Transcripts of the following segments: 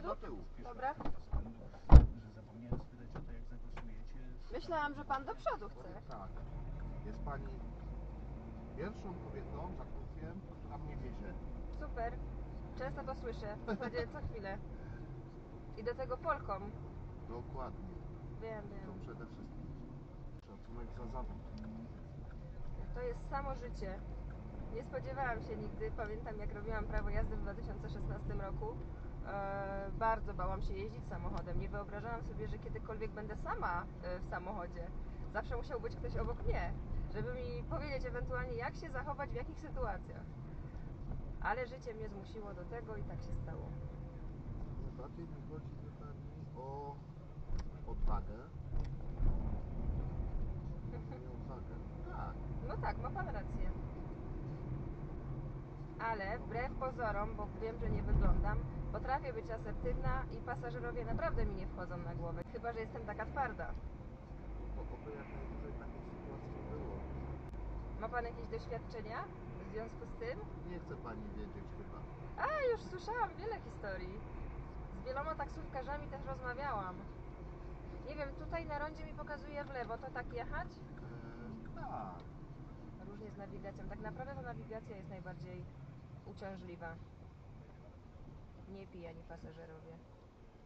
tyłu. Dobra. Że zapomniałem spytać o to, jak zagłosujecie. Myślałam, że pan do przodu chce. Tak. Jest pani pierwszą kobietą za krótkiem, która mnie wiezie. Super. Często to słyszę. W zasadzie co chwilę. I do tego Polką. Dokładnie. Wiem, To wiem. przede wszystkim. Szacunek za zawód. To jest samo życie. Nie spodziewałam się nigdy. Pamiętam, jak robiłam prawo jazdy w 2016 roku. E, bardzo bałam się jeździć samochodem. Nie wyobrażałam sobie, że kiedykolwiek będę sama e, w samochodzie. Zawsze musiał być ktoś obok mnie, żeby mi powiedzieć ewentualnie, jak się zachować w jakich sytuacjach. Ale życie mnie zmusiło do tego i tak się stało. Bardziej mi chodzi pani o odwagę. Odwagę. Tak. No tak, ma pan rację. Ale wbrew pozorom, bo wiem, że nie wyglądam, potrafię być asertywna i pasażerowie naprawdę mi nie wchodzą na głowę. Chyba, że jestem taka twarda. To oby jak najdłużej takiej sytuacji nie było. Ma pan jakieś doświadczenia w związku z tym? Nie chce pani wiedzieć chyba. A, już słyszałam wiele historii. Z wieloma taksówkarzami też rozmawiałam. Nie wiem, tutaj na rondzie mi pokazuje w lewo, to tak jechać? Eee, tak. Różnie z nawigacją. Tak naprawdę ta nawigacja jest najbardziej uciążliwa. Nie pijani pasażerowie.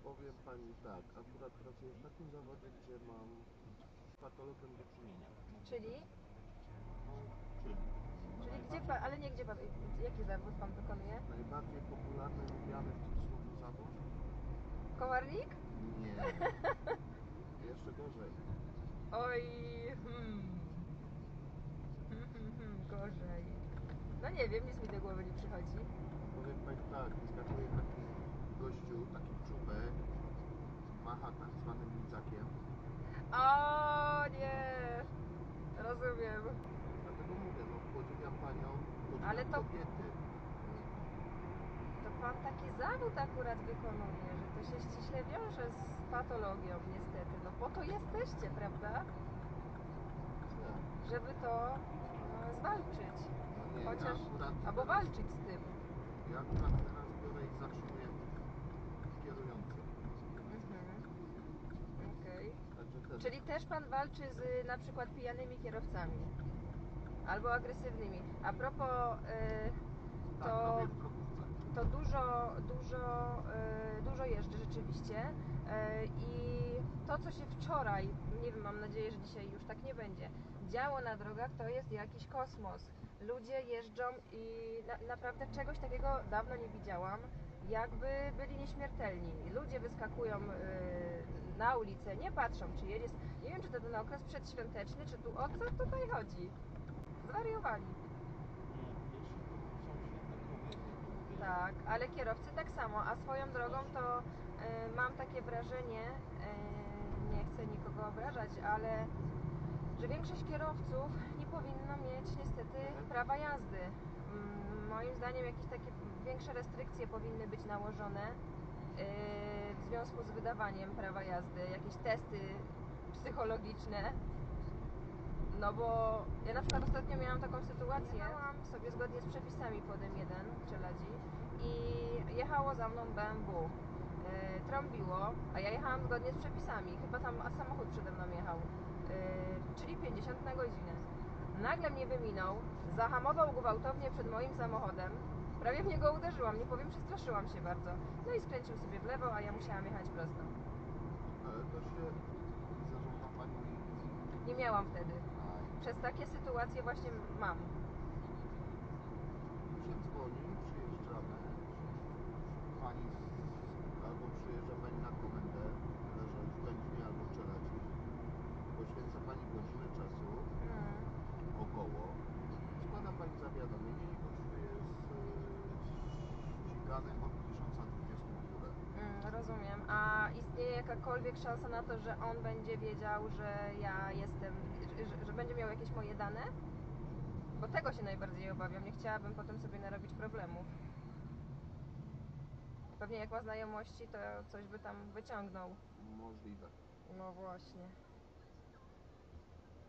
Powiem pani tak, akurat pracuję w takim zawodzie, gdzie mam z patologiem do czynienia. Czyli? No, czyli Czyli gdzie pan, ale nie gdzie pan, jaki zawód pan wykonuje? najbardziej popularny, lubiany w cudzysłowie zawód? Komarnik? Nie. Jeszcze gorzej. Oj, hmm. Hmm, hmm, hmm, gorzej. No nie wiem, nic mi do głowy nie przychodzi. Powiem pani tak, wyskakuje taki gościu, taki czubek, macha tak zwanym lidzakiem. O nie! Rozumiem. Dlatego mówię, no podziwiam panią, podziwiam Ale to- kobiety. To pan taki zawód akurat wykonuje, że to się ściśle wiąże z patologią niestety. No po to jesteście, prawda? Żeby to no, zwalczyć. No nie, Chociaż, ja albo teraz, walczyć z tym. Ja akurat teraz biorę i zatrzymuję kierujących. Mhm. Okej. Także też. Czyli też pan walczy z na przykład pijanymi kierowcami. Albo agresywnymi. A propos, y, tak, to, robię w drogówce. to dużo, dużo, y, dużo jeżdżę rzeczywiście. Y, I to, co się wczoraj, nie wiem, mam nadzieję, że dzisiaj już tak nie będzie, działo na drogach, to jest jakiś kosmos. Ludzie jeżdżą i na, naprawdę czegoś takiego dawno nie widziałam. Jakby byli nieśmiertelni. Ludzie wyskakują y, na ulicę, nie patrzą, czy jedzie. Nie wiem, czy to ten okres przedświąteczny, czy tu o co tutaj chodzi. Zwariowali. Tak, ale kierowcy tak samo. A swoją drogą to y, mam takie wrażenie, y, nie chcę nikogo obrażać, ale że większość kierowców nie powinna mieć niestety prawa jazdy. Mm, Moim zdaniem jakieś takie większe restrykcje powinny być nałożone y, w związku z wydawaniem prawa jazdy, jakieś testy psychologiczne. No bo ja na przykład ostatnio miałam taką sytuację, jechałam sobie zgodnie z przepisami pod M1 Czeladzi i jechało za mną BMW. Yy, trąbiło, a ja jechałam zgodnie z przepisami, chyba tam samochód przede mną jechał, yy, czyli 50 na godzinę. Nagle mnie wyminął, zahamował gwałtownie przed moim samochodem, prawie w niego uderzyłam, nie powiem, przestraszyłam się bardzo. No i skręcił sobie w lewo, a ja musiałam jechać prosto. Ale to się ma pani Nie miałam wtedy. Przez takie sytuacje właśnie mam. się dzwoni, przyjeżdżamy. Pani z, albo przyjeżdża pani na komendę, tyle że w Będzinie albo w Czeladzi. Poświęca pani godzinę czasu, Mm. około. Składa pani zawiadomienie i kosztuje z ściganym od 1020 w górę. Mm, rozumiem. A istnieje jakakolwiek szansa na to, że on będzie wiedział, że ja jestem, że, że będzie miał jakieś moje dane? Bo tego się najbardziej obawiam. Nie chciałabym potem sobie narobić problemów. Pewnie jak ma znajomości, to coś by tam wyciągnął. Możliwe. No właśnie.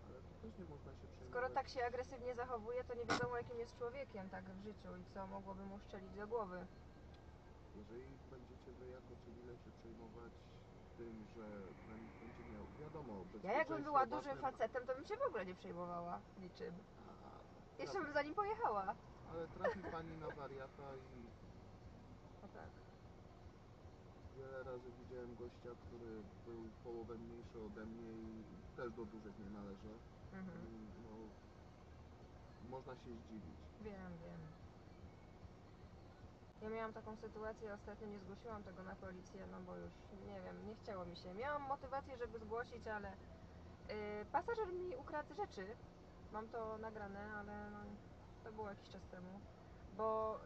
Ale to też nie można się przejmować. Skoro tak się agresywnie zachowuje, to nie wiadomo jakim jest człowiekiem tak w życiu i co mogłoby mu szczelić do głowy. Jeżeli będziecie wy jako cywile się przejmować tym, że bę- będzie miał, wiadomo, Ja jakbym była dużym facetem, to bym się w ogóle nie przejmowała niczym. A, Jeszcze bym za nim pojechała. Ale trafi pani na wariata i No tak. wiele razy widziałem gościa, który był połowę mniejszy ode mnie i też do dużych nie należy. Mhm. No, można się zdziwić. Wiem, wiem. Ja miałam taką sytuację, ostatnio nie zgłosiłam tego na policję, no bo już nie wiem, nie chciało mi się. Miałam motywację, żeby zgłosić, ale yy, pasażer mi ukradł rzeczy. Mam to nagrane, ale no, to było jakiś czas temu. Bo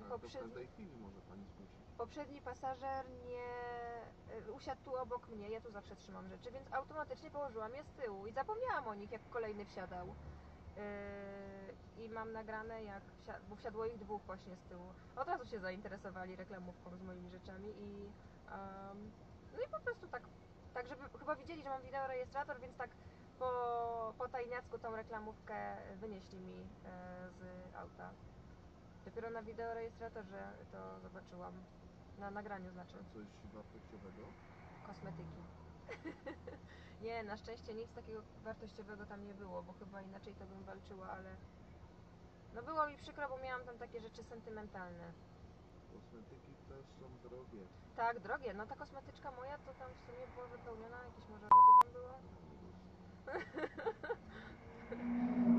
Ale to w poprzedni, każdej chwili może pani zgłosić. poprzedni pasażer nie y, usiadł tu obok mnie, ja tu zawsze trzymam rzeczy, więc automatycznie położyłam je z tyłu i zapomniałam o nich, jak kolejny wsiadał. Yy, I mam nagrane, jak bo wsiadło ich dwóch właśnie z tyłu. Od razu się zainteresowali reklamówką z moimi rzeczami i em, no i po prostu tak, tak żeby chyba widzieli, że mam wideorejestrator, więc tak po, po tajniacku tą reklamówkę wynieśli mi e, z auta. Dopiero na wideorejestratorze to zobaczyłam. Na nagraniu znaczy A coś wartościowego? kosmetyki. nie, na szczęście nic takiego wartościowego tam nie było, bo chyba inaczej to bym walczyła, ale no było mi przykro, bo miałam tam takie rzeczy sentymentalne. Kosmetyki też są drogie. Tak, drogie, no ta kosmetyczka moja to tam w sumie była wypełniona, jakieś może roboty tam było.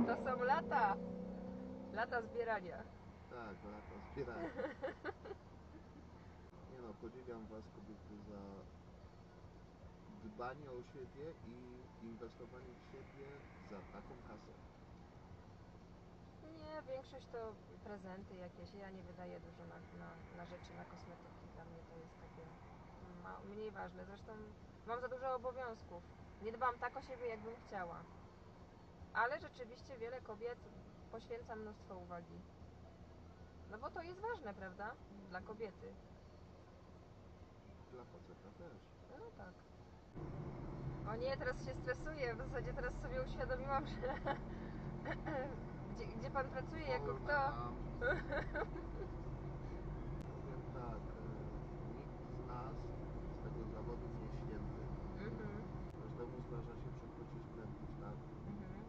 To są lata, lata zbierania. Tak, lata zbierania. Nie no, podziwiam was kobiety za dbanie o siebie i inwestowanie w siebie za taką kasę. Nie, większość to prezenty jakieś. Ja nie wydaję dużo na, na, na rzeczy, na kosmetyki. Dla mnie to jest takie ma, mniej ważne. Zresztą mam za dużo obowiązków. Nie dbam tak o siebie, jakbym chciała. Ale rzeczywiście wiele kobiet poświęca mnóstwo uwagi. No bo to jest ważne, prawda? Dla kobiety. Dla faceta też. O nie, teraz się stresuję. W zasadzie teraz sobie uświadomiłam, że gdzie, gdzie pan pracuje, jako kto? tak, e, nikt z nas z tego zawodu nie święty. Mhm, Każdemu zdarza się przekroczyć prędkość, tak? mhm.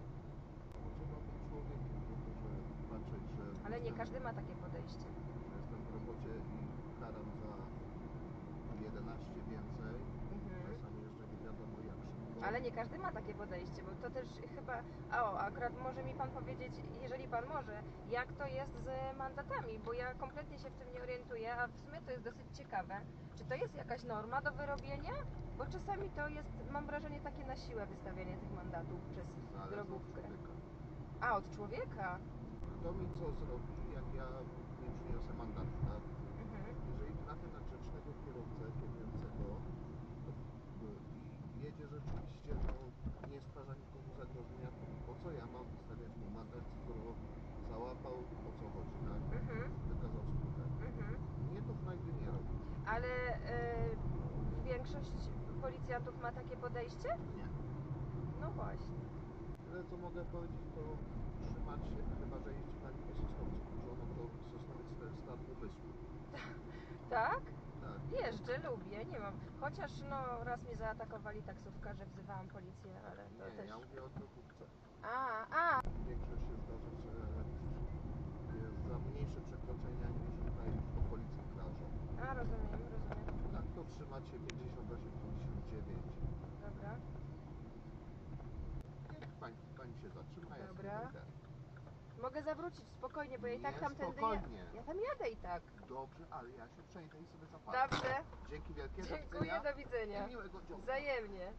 Trzeba być człowiekiem, to, że patrzeć, że Ale nie każdy ma takie podejście. jestem w robocie i karam za 11 więcej. Mhm. Czasami jeżdżę nie wiadomo jak szybko. Ale nie każdy ma takie podejście, bo to też chyba. O, akurat może mi pan powiedzieć, jeżeli pan może, jak to jest z mandatami, bo ja kompletnie się w tym nie orientuję, a w sumie to jest dosyć ciekawe. Czy to jest jakaś norma do wyrobienia? Bo czasami to jest, mam wrażenie, takie na siłę wystawianie tych mandatów przez Zależy od drogówkę. A, od człowieka? Kto mi co zrobi, jak ja nie przyniosę mandatu, tak? Mhm. Jeżeli trafię na grzecznego kierowcę kierującego to, i jedzie rzeczywiście, no nie stwarza nikomu zagrożenia, to po co ja mam wystawiać mu mandat, skoro załapał o co chodzi, tak? Mhm. Wykazał skutek. Mhm. Mnie to frajdy nie robi. Ale y, większość policjantów ma takie podejście? Nie. No właśnie. Tyle co mogę powiedzieć, to trzymać się, chyba że jeździ pani po Sosnowcu, żoną drogi Sosnowiec 400 Pomysłu. Tak? Tak. Jeżdżę, lubię, nie mam. Chociaż no raz mnie zaatakowali taksówkarze, wzywałam policję, ale to Nie, też. ja mówię o drogówce. A, a, Większość się zdarza, że jest za mniejsze przekroczenia niż tutaj. A, rozumiem, rozumiem. Tak to trzymać się 58-59. Dobra. Jak pani, pani się zatrzyma, ja Dobra. sobie wyjdę. Mogę zawrócić spokojnie, bo ja i tak Nie, tamtędy spokojnie. Ja, ja tam jadę i tak. Dobrze, ale ja się przejdę i sobie zapalę. Dobrze, Dzięki wielkie, do dziękuję, widzenia do widzenia. i miłego. Wzajemnie.